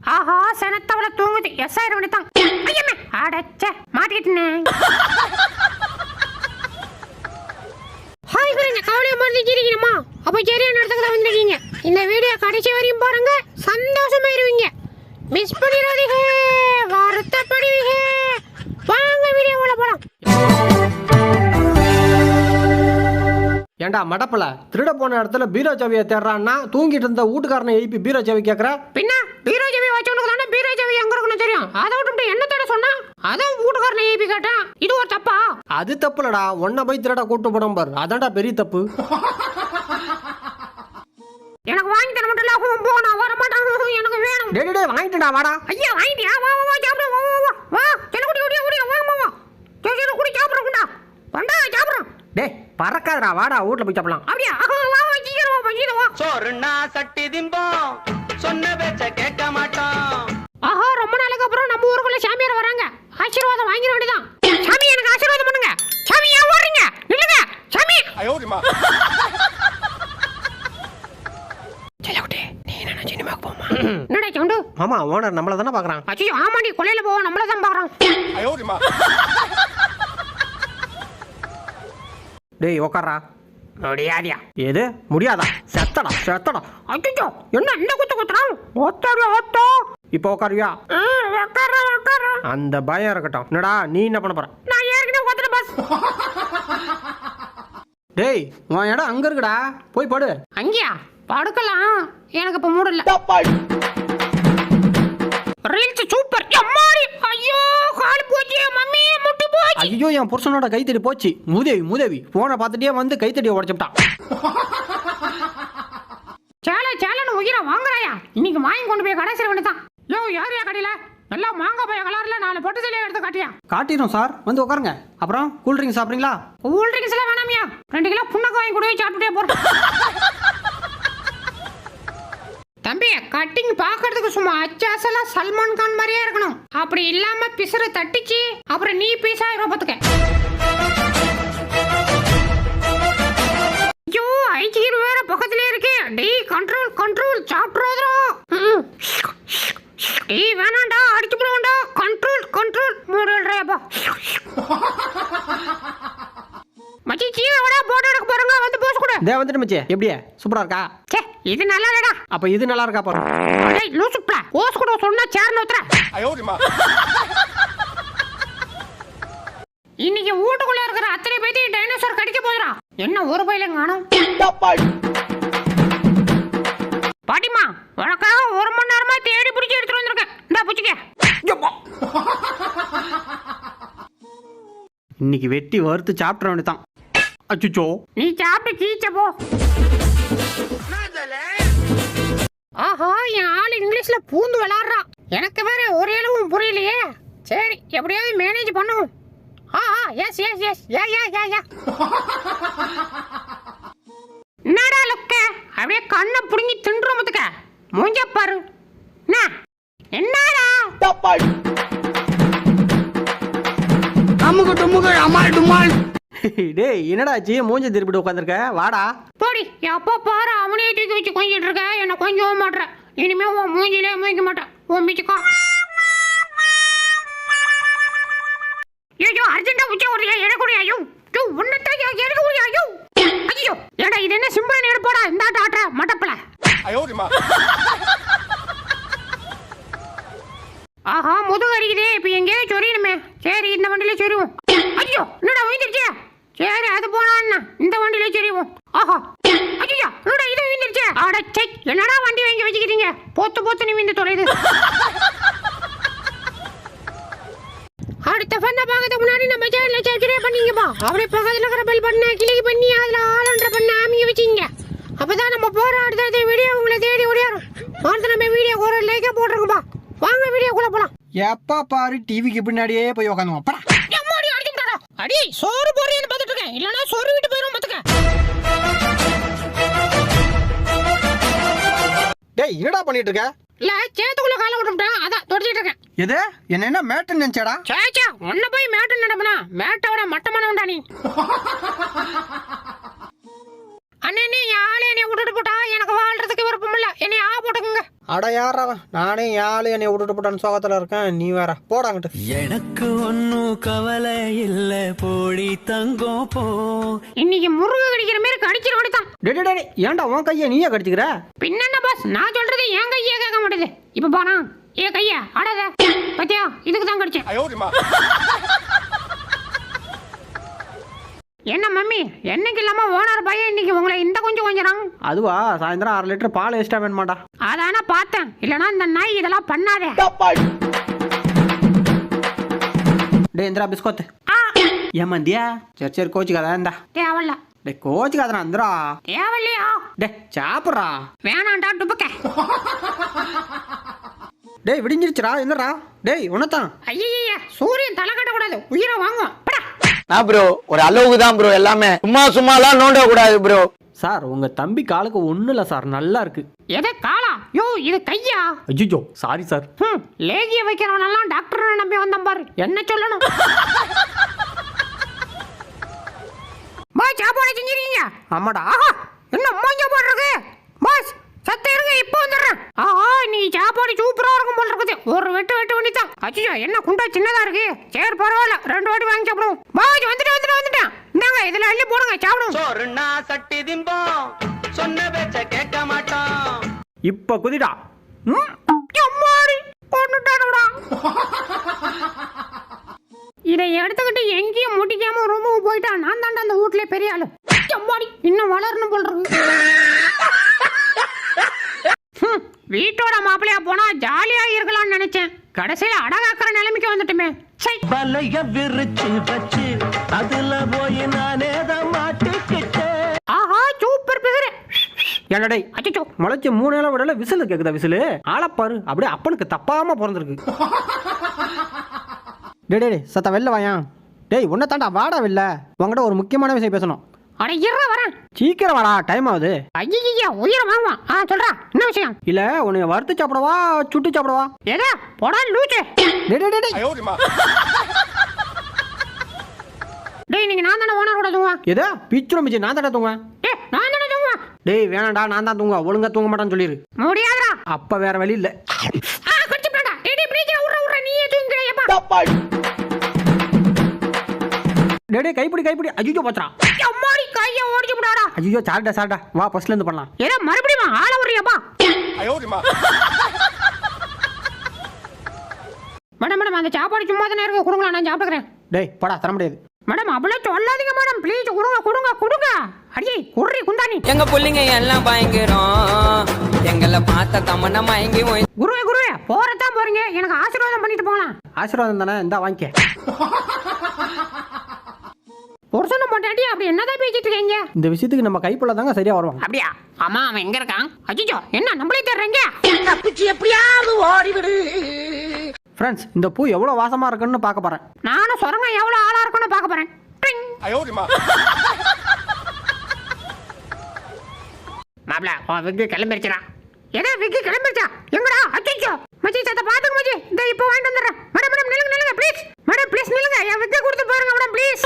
ஆஹா சனத்தவள தூங்குது. எஸ் ஆயிரம் மணி தான் அடச்சே மாட்டிக்கிட்டேன் ஹாய் ஃப்ரெண்ட் கவலையை மறந்துக்கிறீங்கம்மா அப்போ சரியான இடத்துக்கு தான் வந்திருக்கீங்க. இந்த வீடியோ கடைசி வரையும் பாருங்க சந்தோஷமா இருவீங்க மிஸ் பண்ணிடாதீங்க வருத்தப்படுவீங்க. வாங்க வீடியோக்குள்ள போலாம். ஏண்டா மடப்பல? திருட போன இடத்துல பீரோ சாவியை தேடுறான்னா தூங்கிட்டு இருந்த வீட்டுக்காரனை எழுப்பி பீரோ சாவி கேட்குற பின்ன? பீரோ ஜவி வச்சவனுக்கு தானே பீரோ ஜவி எங்க இருக்குன்னு தெரியும்? அதை விட்டுட்டு என்ன தேட சொன்னா? அதான் வீட்டுக்காரனை ஏபி கேட்டேன். இது ஒரு தப்பா? அது தப்புலடா. உன்னை போய் திருட கூட்டு போடும் பாரு. அதான்டா பெரிய தப்பு. எனக்கு வாங்கி தர மட்டும் இல்ல போ நான் வர மாட்டேன் எனக்கு வேணும். டேய் டேய், டேய் வாங்கிட்டேன்டா வாடா. ஐயா வாங்கிட்டியா? வா வா வா சாப்பிடு. வா வா வா. வா செல்ல குடி குடி குடி வா வா வா. சரி சரி குடி சாப்பிடுறோம்டா வந்தா சாப்பிடுறோம் டேய் பறக்காதடா. வாடா வீட்டில் போய் சாப்பிடலாம். அப்படியா? வா வா சீக்கிரம் வா சீக்கிரம் வா. சோறுனா சட்டி மாமா ஓனர் நம்மளை தானே பார்க்குறான். அச்சோ ஆமாடி கொலையில போவோம் நம்மள தான் பாக்குறோம் டேய் உக்காரா முடியாதியா? எது? முடியாதா? செத்தடா செத்தடா. அச்சோ என்ன இந்த குத்து குத்துறான்? ஒத்தாடி ஒத்தோ. இப்போ உட்காருவியா உக்கார உக்கார அந்த பயம் இருக்கட்டும். என்னடா நீ என்ன பண்ண போற? நான் ஏற்கனவே ஒத்துட்டு பஸ் டேய் உன் இடம் அங்க இருக்குடா. போய் படு. அங்கேயா? படுக்கலாம். எனக்கு இப்ப மூடல ரீல்ஸ் சூப்பர் எம்மாடி? ஐயோ கால் போச்சு. மம்மி முட்டி போச்சு. ஐயோ என் புருஷனோட கைத்தடி போச்சு. மூதேவி மூதேவி போனை பார்த்துட்டே வந்து கைத்தடியை உடச்சுட்டான் சேலை சேலைன்னு உயிரை வாங்குறாயா? இன்னைக்கு வாங்கி கொண்டு போய் கடை சேர வேண்டியதான் யோ யாரையா கடையில? எல்லாம் மாங்காய் பைய கலர்ல நாலு பொட்டு சிலையை எடுத்து காட்டியா? காட்டிடும் சார். வந்து உட்காருங்க. அப்புறம் கூல் ட்ரிங்க் சாப்பிட்றீங்களா? கூல் ட்ரிங்க்ஸ் எல்லாம் வேணாமியா. ரெண்டு கிலோ புண்ணக்கு வாங்கி கூட சாப்பிட்டுட்டே போறோம். தம்பி கட்டிங் பாக்குறதுக்கு சும்மா அச்சாசலா சல்மான் கான் மாதிரியே இருக்கணும். அப்படி இல்லாம பிசுற தட்டிச்சு அப்புறம் நீ பீஸ் ஆயிரம் பார்த்துக்க ஐயோ ஐச்சிக்கிற வேற பக்கத்துல இருக்கு. டேய் கண்ட்ரோல் கண்ட்ரோல் சாப்பிட்றோதோ டேய் வேணாண்டா அடிச்சு போடுவாண்டா. கண்ட்ரோல் கண்ட்ரோல் மூடல்றேப்பா மச்சி கீழே விட போட்டோ எடுக்க போறங்க. வந்து போஸ் கூட. டேய் வந்துட்டு மச்சி. எப்படியே? சூப்பரா இருக்கா? இது நல்லா இல்லடா அப்ப இது நல்லா இருக்கா பாரு டேய் லூசுப்ல போஸ் கூட சொன்னா சேர்ல உத்தர இன்னைக்கு வீட்டுக்குள்ள இருக்கிற அத்தனை பேத்தையும் டைனோசர் கடிக்க போதுடா என்ன ஒரு பையில காணும். பாட்டிமா உனக்காக ஒரு மணி நேரமா தேடி பிடிச்சி எடுத்துட்டு வந்திருக்கேன். இந்தா பிடிச்சிக்க. இன்னைக்கு வெட்டி வறுத்து சாப்பிட்ற வேண்டியதான் அச்சுச்சோ. நீ சாப்பிட்டு கீச்ச போ. ஆஹா என் ஆள் இங்கிலீஷ்ல பூந்து விளாடுறா எனக்கு வேற ஒரு அளவும் புரியலையே. சரி எப்படியாவது மேனேஜ் பண்ணுவோம். ஆ ஆ yes yes yes yeah yeah yeah yeah என்னடா லுக்க? அப்படியே கண்ணை புடுங்கி தின்றும் மத்துக்க. மூஞ்ச பாரு. என்ன? என்னடா? டேய் என்னடா ஆச்சு? மூஞ்ச திருப்பிட்டு உட்காந்துருக்க வாடா. போடி எப்போ பாரு அவனையே தூக்கி வச்சு கொஞ்சிட்டு இருக்க. என்ன கொஞ்சம் மாட்ற. இனிமே உன் மூஞ்சிலே மூய்க்க மாட்டேன். உன் மிச்சுக்கா. ஐயோ அர்ஜென்டா உச்சா ஒரு எடுக்கூடிய ஐயோ ஐயோ உன்னத்தான் ஐயோ ஏடா இது என்ன சிம்பிள் எடுப்போடா இந்த டாக்டர மட்டப்பல ஆஹா முதுகு அரிக்குதே இப்போ எங்கேயோ சொரியணுமே சரி இந்த வண்டியில சொருவோம் ஐயோ என்னடா விழுந்துருச்சே சரி அது போனா என்ன இந்த வண்டியில சொருவோம் ஆஹா ஐயோ என்னடா இது விழுந்துருச்சே அட சை என்னடா வண்டி வாங்கி வச்சுக்கிறீங்க போத்து போத்து நீ விந்து தொலைது அடுத்த ஃபன்னை பார்க்கறதுக்கு முன்னாடி நம்ம சேனலை சப்ஸ்கிரைப் பண்ணிங்கப்பா அப்படியே பக்கத்தில் இருக்கிற பெல் பட்டனை கிளிக் பண்ணி அதில் ஆளுன்ற பண்ண அமைக்க வச்சிங்க. அப்பதான் நம்ம போகிற அடுத்த வீடியோ உங்களை தேடி ஓடியாரும். அடுத்து நம்ம வீடியோ ஒரு லைக்கை போட்டுருங்கப்பா வாங்க வீடியோக்குள்ள போலாம். எப்பா பாரு டிவிக்கு பின்னாடியே போய் உட்காந்து அடிச்சுட்டாடா அடி சோறு போடுறேன்னு பார்த்துட்டு இருக்கேன். இல்லைன்னா சோறு விட்டு போயிரும் பார்த்துக்க. டேய் என்னடா பண்ணிட்டு இருக்க இல்ல சேத்துக்குள்ள காலை விட்டுட்டேன் அதான் தொடச்சிட்டு இருக்கேன். எது? என்ன என்ன மேட்டு நினைச்சடா? சேச்சா உன்னை போய் மேட்டு நடப்பனா மேட்டோட மட்டமானவன்டா நீ? அண்ணே நீ ஆளு என்னை விட்டுட்டு போட்டா எனக்கு வாழ்றதுக்கு விருப்பம் இல்ல. என்னை ஆ போட்டுக்குங்க. அட யாராவன் நானே யாழ் என்னை விட்டுட்டு போட்டான்னு சோகத்தில் இருக்கேன். நீ வேற போடாங்கிட்டு எனக்கு ஒன்னும் கவலை இல்ல போடி தங்கம் போ. இன்னைக்கு முருகு கடிக்கிற மாதிரி கடிச்சிட வேண்டியதான் டே டே, டே ஏன்டா உன் கையை நீயே கடிச்சுக்கிற? பின்னென்ன பாஸ் நான் சொல்றது என் கையே கேட்க மாட்டேது இப்ப பாரு ஏ கையா ஆடாத பத்தியா? இதுக்கு தான் கடிச்சேன் என்ன மம்மி? என்னைக்கு இல்லாம ஓனர் பையன் இன்னைக்கு உங்களை இந்த கொஞ்சம் கொஞ்சம் அதுவா சாயந்தரம் அரை லிட்டர் பால் எக்ஸ்ட்ரா வேணுமாடா. அதான பார்த்தேன். இல்லனா இந்த நாய் இதெல்லாம் பண்ணாதே. டே இந்திரா பிஸ்கோத்து. ஆ, ஏமாந்தியா? சரி சரி கோச்சிக்காத இந்தா. தேவையில்ல டே கோச்சிக்காதடா இந்திரா தேவையில்லையா டே சாப்பிட்றா. வேணாண்டா டுபுக்க டேய் விடிஞ்சிருச்சுடா என்னடா டேய் உனத்தான் ஐயய்ய சூரியன் தலை கட்டக்கூடாது. உயிரை வாங்கும் படா நான் ப்ரோ ஒரு அளவுக்கு தான் ப்ரோ எல்லாமே. சும்மா சும்மாலாம் நோண்ட கூடாது ப்ரோ சார் உங்க தம்பி காலுக்கு ஒன்றும் இல்லை சார் நல்லா இருக்கு. எதை காலா? யோ இது கையா? அஜிஜோ சாரி சார். ஹம், லேகிய வைக்கிறவனெல்லாம் டாக்டர் நம்பி வந்தான் பாரு. என்ன சொல்லணும்? பாய் சாப்பாடு செஞ்சிருக்கீங்க? ஆமாடா ஆஹா என்ன மூஞ்ச போடுறது சத்த இருங்க இப்போ வந்துடுறேன். ஆஹா நீ சாப்பாடு சூப்பரா இருக்கும் போல இருக்குது. ஒரு வெட்டு வெட்டு வேண்டிதான் அச்சோ என்ன குண்டா சின்னதா இருக்கு. சரி பரவாயில்ல ரெண்டு வாட்டி வாங்கி சாப்பிடுவோம். பாஸ் வந்துட்டு வந்துட்டு வந்துட்டேன் இந்தாங்க இதுல அள்ளி போடுங்க சாப்பிடுவோம். சோறுனா சட்டி திம்போம் சொன்ன பேச்ச கேட்க மாட்டோம். இப்போ குதிடா. ம்? எம்மாடி, கொன்னுட்டானுடா. இதை எடுத்துக்கிட்டு எங்கேயும் முட்டிக்காம ரூமுக்கு போயிட்டா நான் தாண்டா அந்த வீட்ல பெரிய ஆளு. எம்மாடி, இன்னும் வளரணும் போல் இருக்கு. வீட்டோட மாப்பிள்ளையா போனா ஜாலியா இருக்கலாம்னு நினைச்சேன். கடைசியில அடகாக்குற நிலைமைக்கு வந்துட்டுமே. சை வலைய விரிச்சு வச்சு அதுல போய் நானே தான் மாட்டிக்கிட்டேன். ஆஹா சூப்பர் பிகரு. டேய் அச்சோ முளைச்சி மூணு நாள் விடல விசில் கேக்குதா விசிலு? ஆளப்பாரு அப்படியே அப்பனுக்கு தப்பாம பிறந்திருக்கு. டேய் டேய், டேய் சத்த வெளில வாயா. டேய் உன்னை தாண்டா வாடா வெளில. உங்ககிட்ட ஒரு முக்கியமான விஷயம் பேசணும். அட இருற வரேன் சீக்கிரம் வாடா டைம் ஆகுது. ஐயா உயிரை வாங்குவான் ஆ சொல்றா. என்ன விஷயம்? இல்ல உன்னை வறுத்து சாப்பிடவா சுட்டு சாப்பிடவா? எதா போடா லூச்சு டேய் டேய், டேய் டேய். டேய் நீங்க நான் தானே ஓனர் கூட தூங்குவேன்? எதா? பிச்சுரும் மிச்சு நான் தாண்டா தூங்குவேன்? டேய் நான் தானே தூங்குவேன்? டேய் வேணாம்டா நான் தான் தூங்க ஒழுங்கா தூங்க மாட்டான்னு சொல்லிடு முடியாதுடா. அப்ப வேற வழி இல்ல. ஆ போடா. டேய் டேய் ப்ளீஸ் உற உற நீயே தூங்குறியப்பா டேய் டேய் கைப்பிடி கைப்பிடி. அஜிஜோ போச்சுடா. அம்மாடி கைய ஓடிச்சு போடாடா அஜிஜோ சாரிடா சாரிடா. வா ஃபர்ஸ்ட்ல இருந்து பண்ணலாம். ஏதோ மறுபடியும் ஆள வர்றியப்பா மேடம் மேடம் அந்த சாப்பாடு சும்மா தானே இருக்கு. கொடுங்களா நான் சாப்பிட்டுக்கிறேன். டேய் படா தர முடியாது. மேடம் அவ்வளோ சொல்லாதீங்க மேடம். ப்ளீஸ் கொடுங்க கொடுங்க கொடுங்க. அடியே குர்ரி குந்தானி எங்க புள்ளைங்க எல்லாம் பயங்கரம். எங்களை பார்த்த தமன்னா மயங்கி போய் குருவே குருவே போறதான் போறீங்க. எனக்கு ஆசீர்வாதம் பண்ணிட்டு போகலாம். ஆசீர்வாதம் தானே இந்தா வாங்கிக்க. புருஷனும் பொண்டாட்டி அப்படி என்னதான் பேசிட்டு இருக்கீங்க? இந்த விஷயத்துக்கு நம்ம கைப்புள்ள தாங்க சரியா வருவான் அப்படியா? ஆமா அவன் எங்க இருக்கான்? அஜிஜோ என்ன நம்மளே தேடுறீங்க? ஃப்ரெண்ட்ஸ் இந்த பூ எவ்வளவு வாசமா இருக்குன்னு பார்க்க போறேன். நானும் சொரங்க எவ்வளவு ஆளா இருக்கும்னு பார்க்க போறேன். மாப்ள உன் விக்கு கிளம்பிருச்சுடா. எதா விக்கு கிளம்பிருச்சா? எங்கடா? அச்சோ மச்சி சத்த பாத்துக்க மச்சி. இந்த இப்போ வாங்கிட்டு வந்துடுறேன். மேடம் மேடம் நில்லுங்க நில்லுங்க ப்ளீஸ் மேடம் ப்ளீஸ் நில்லுங்க என் விக்கு கொடுத்து பாருங்க மேடம் ப்ளீஸ்